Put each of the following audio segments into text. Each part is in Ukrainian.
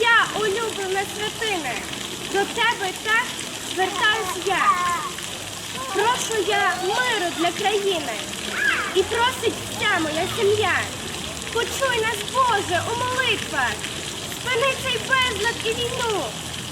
Я улюблена святина, до тебе так звертаюсь я. Прошу я миру для країни і просить вся моя сім'я. Почуй нас, Боже, у молитвах, спини цей безлад і війну,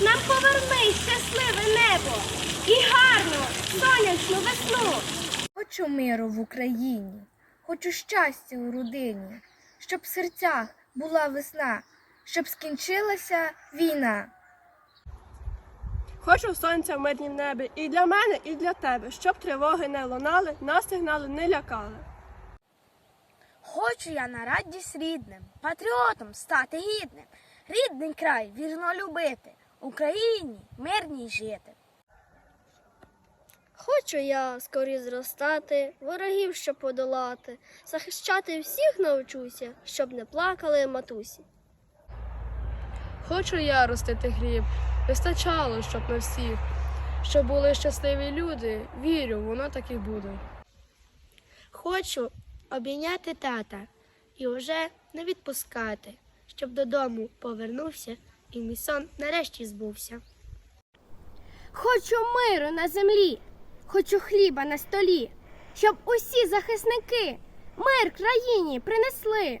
нам поверни щасливе небо і гарну сонячну весну. Хочу миру в Україні, хочу щастя у родині, щоб в серцях була весна щоб скінчилася війна. Хочу сонця в мирнім небі і для мене, і для тебе, щоб тривоги не лунали, нас сигнали не лякали. Хочу я на радість рідним, патріотом стати гідним, рідний край вірно любити, Україні мирній жити. Хочу я скорі зростати, ворогів щоб подолати, захищати всіх навчуся, щоб не плакали матусі. Хочу я ростити хліб, вистачало, щоб на всіх, щоб були щасливі люди, вірю, воно так і буде. Хочу обійняти тата і вже не відпускати, щоб додому повернувся і мій сон нарешті збувся. Хочу миру на землі, хочу хліба на столі, щоб усі захисники мир країні принесли.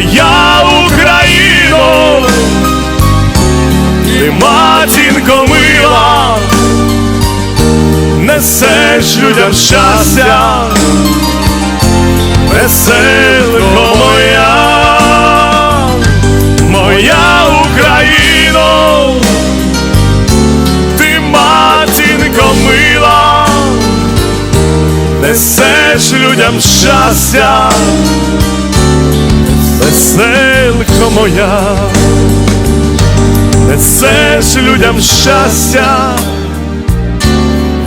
Моя Україно, ти матінко мила, несеш людям щастя, веселко моя, моя Україно, ти матінко мила, несеш людям щастя моя, несеш людям щастя,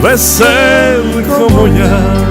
веселко моя.